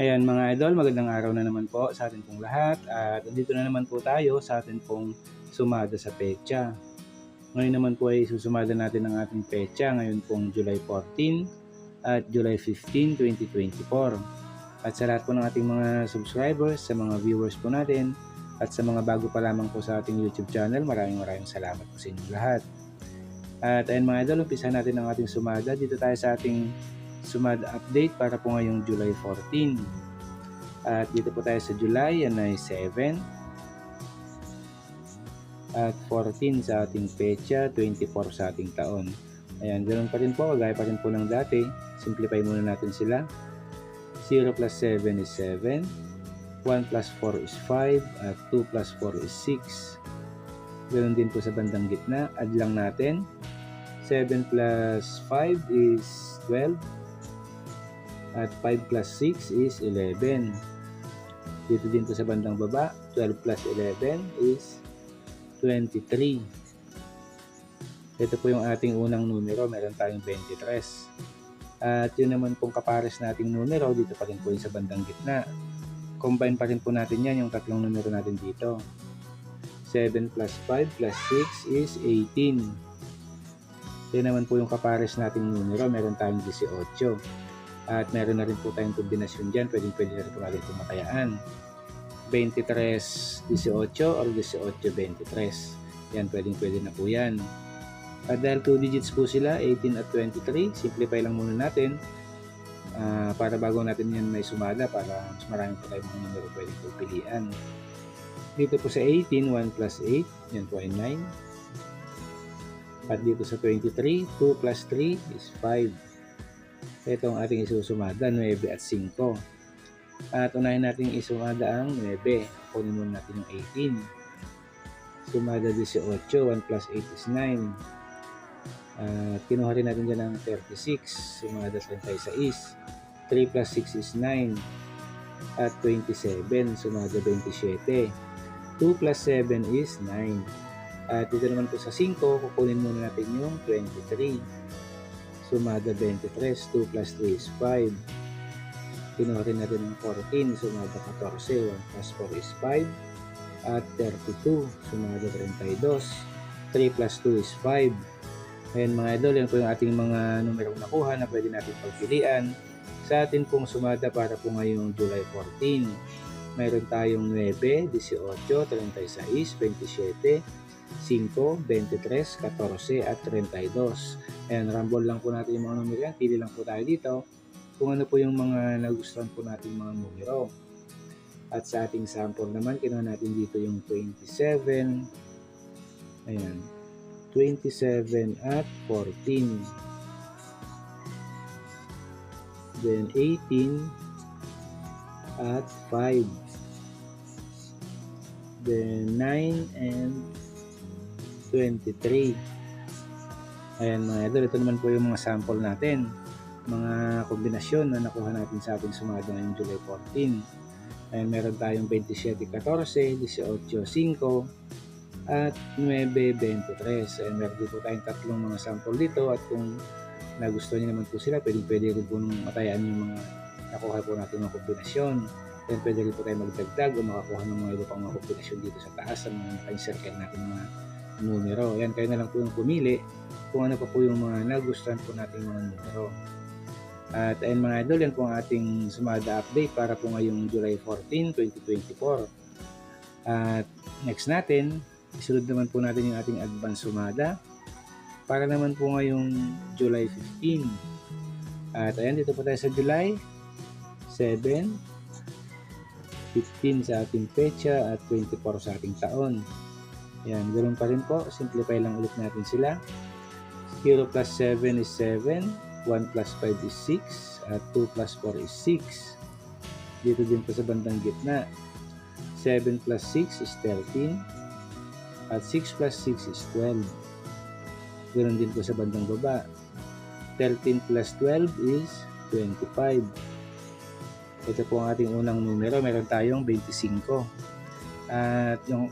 Ayan mga idol, magandang araw na naman po sa atin pong lahat at dito na naman po tayo sa atin pong sumada sa pecha. Ngayon naman po ay susumada natin ang ating pecha ngayon pong July 14 at July 15, 2024. At sa lahat po ng ating mga subscribers, sa mga viewers po natin at sa mga bago pa lamang po sa ating YouTube channel, maraming maraming salamat po sa inyong lahat. At ayun mga idol, umpisa natin ang ating sumada. Dito tayo sa ating sumad update para po ngayong July 14. At dito po tayo sa July, yan ay 7. At 14 sa ating pecha, 24 sa ating taon. Ayan, ganoon pa rin po, kagaya pa rin po ng dati. Simplify muna natin sila. 0 plus 7 is 7. 1 plus 4 is 5. At 2 plus 4 is 6. Ganoon din po sa bandang gitna. Add lang natin. 7 plus 5 is 12 at 5 plus 6 is 11. Dito din sa bandang baba, 12 plus 11 is 23. Ito po yung ating unang numero, meron tayong 23. At yun naman pong kapares nating numero, dito pa rin po yung sa bandang gitna. Combine pa rin po natin yan, yung tatlong numero natin dito. 7 plus 5 plus 6 is 18. Yan naman po yung kapares nating numero, meron tayong 18. At meron na rin po tayong kombinasyon dyan. Pwede, pwede na rin po natin itong matayaan. 23-18 or 18-23. Yan, pwede, pwede na po yan. At dahil 2 digits po sila, 18 at 23, simplify lang muna natin. Uh, para bago natin yan may sumada para mas marami po tayong mga numero pwede po pilian. Dito po sa 18, 1 plus 8, yan po ay 9. At dito sa 23, 2 plus 3 is 5. Ito ang ating isusumada, 9 at 5. At unahin natin isumada ang 9. Kunin muna natin yung 18. Sumada 18, 1 plus 8 is 9. At kinuha rin natin dyan ang 36. Sumada 36. 3 plus 6 is 9. At 27. Sumada 27. 2 plus 7 is 9. At dito naman po sa 5, kukunin muna natin yung 23 sumada 23, 2 plus 3 is 5. Kinuha rin natin ng 14, sumada 14, 1 plus 4 is 5. At 32, sumada 32, 3 plus 2 is 5. Ayan mga idol, yan po yung ating mga numerong nakuha na pwede natin pagpilian sa atin pong sumada para po ngayong July 14. Mayroon tayong 9, 18, 36, 27, 5, 23, 14 at 32. Ayan, rumble lang po natin yung mga numero yan. Pili lang po tayo dito kung ano po yung mga nagustuhan po natin mga numero. At sa ating sample naman, kinuha natin dito yung 27. Ayan. 27 at 14. Then 18 at 5. Then 9 and 23. Ayan mga idol, ito naman po yung mga sample natin. Mga kombinasyon na nakuha natin sa ating sumada ngayong July 14. Ayan, meron tayong 27-14, 18-5, at 9-23. Ayan, meron dito tayong tatlong mga sample dito at kung nagustuhan niyo naman po sila, pwede pwede rin po matayaan yung mga nakuha po natin mga kombinasyon. Then pwede rin po tayo magdagdag o makakuha ng mga iba pang mga kombinasyon dito sa taas sa mga naka-circle natin mga numero. Yan, kayo na lang po yung pumili kung ano pa po yung mga nagustuhan po nating mga numero. At ayun mga idol, yan po ang ating sumada update para po ngayong July 14, 2024. At next natin, isunod naman po natin yung ating advance sumada para naman po ngayong July 15. At ayan, dito po tayo sa July 7, 15 sa ating pecha at 24 sa ating taon. Yan, ganoon pa rin po. Simplify lang ulit natin sila. 0 plus 7 is 7. 1 plus 5 is 6. At 2 plus 4 is 6. Dito din po sa bandang gitna. 7 plus 6 is 13. At 6 plus 6 is 12. Ganoon din po sa bandang baba. 13 plus 12 is 25. Ito po ang ating unang numero. Meron tayong 25. At yung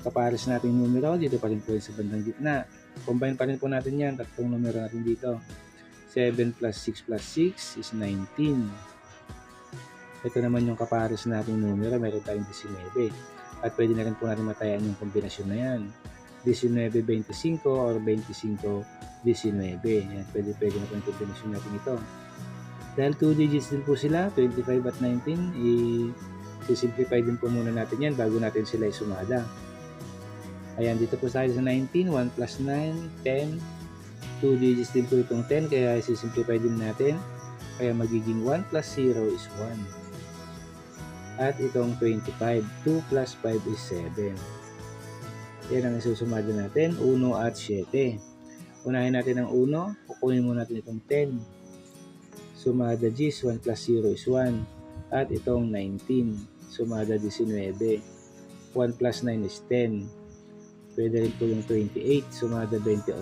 kapares natin numero, dito pa rin po sa bandang gitna. Combine pa rin po natin yan, tatlong numero natin dito. 7 plus 6 plus 6 is 19. Ito naman yung kapares nating numero, meron tayong 19. At pwede na rin po natin matayaan yung kombinasyon na yan. 19-25 or 25-19. Yan, pwede, pwede na po yung kombinasyon natin ito. Dahil 2 digits din po sila, 25 at 19, i-simplify din po muna natin yan bago natin sila isumada. Ayan, dito po tayo sa 19, 1 plus 9, 10, 2 digits din po itong 10, kaya isi-simplify din natin. Kaya magiging 1 plus 0 is 1. At itong 25, 2 plus 5 is 7. Yan ang isusumada natin, 1 at 7. Unahin natin ang 1, kukunin muna natin itong 10. Sumada G's, 1 plus 0 is 1. At itong 19, sumada 19. 1 plus 9 is 10. Pwede rin po yung 28, sumada 28.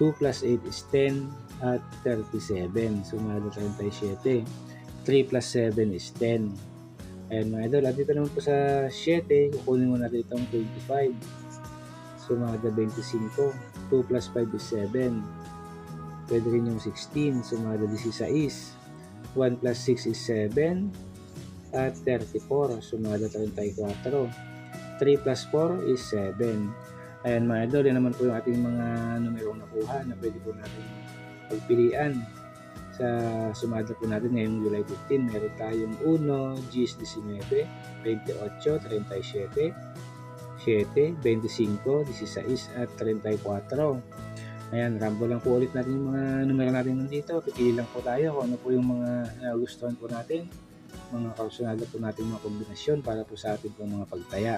2 plus 8 is 10 at 37. Sumada 37. 3 plus 7 is 10. Ayan mga idol. At dito naman po sa 7, kukunin mo natin itong 25. Sumada 25. 2 plus 5 is 7. Pwede rin yung 16. Sumada 16. 1 plus 6 is 7. At 34. Sumada 34. 3 plus 4 is 7. Ayan mga idol, yan naman po yung ating mga numerong nakuha na pwede po natin pagpilian sa sumada po natin ngayong July 15. Meron tayong 1, G's 19, 28, 37, 7, 25, 16 at 34. Ayan, rambo lang po ulit natin yung mga numero natin nandito. Pipili lang po tayo kung ano po yung mga nagustuhan po natin mga kausunada po natin mga kombinasyon para po sa ating po mga pagtaya.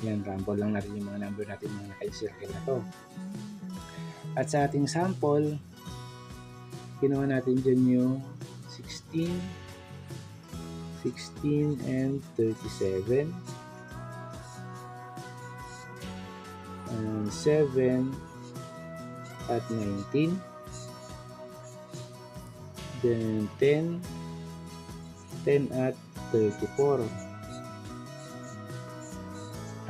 Yan, ramble lang natin yung mga number natin mga naka-circle na to. At sa ating sample, ginawa natin dyan yung 16, 16 and 37, and 7 at 19, then 10, 10 at 34.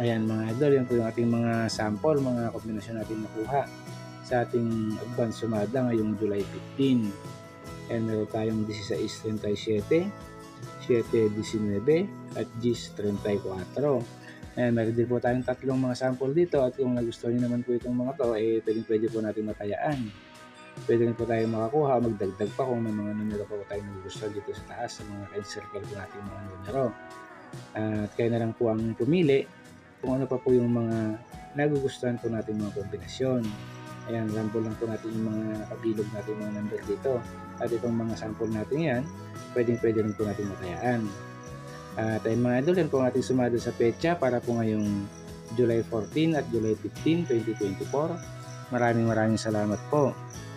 Ayan mga idol, yan po yung ating mga sample, mga kombinasyon natin nakuha sa ating advance sumada ngayong July 15. And meron tayong 16.37, 7.19 at 10.34. Ayan, meron din po tayong tatlong mga sample dito at kung nagustuhan nyo naman po itong mga to, eh pwede, pwede po natin matayaan. Pwede rin po tayo makakuha, magdagdag pa kung may mga numero po tayo nagugustuhan dito sa taas sa mga encircle po natin mga numero. At kayo na lang po ang pumili kung ano pa po yung mga nagugustuhan po natin mga kombinasyon. Ayan, ramble lang po natin yung mga kabilog natin mga number dito. At itong mga sample natin yan, pwedeng pwede rin po natin matayaan. At ayun mga idol, yan po ang ating sumada sa pecha para po ngayong July 14 at July 15, 2024. Maraming maraming salamat po.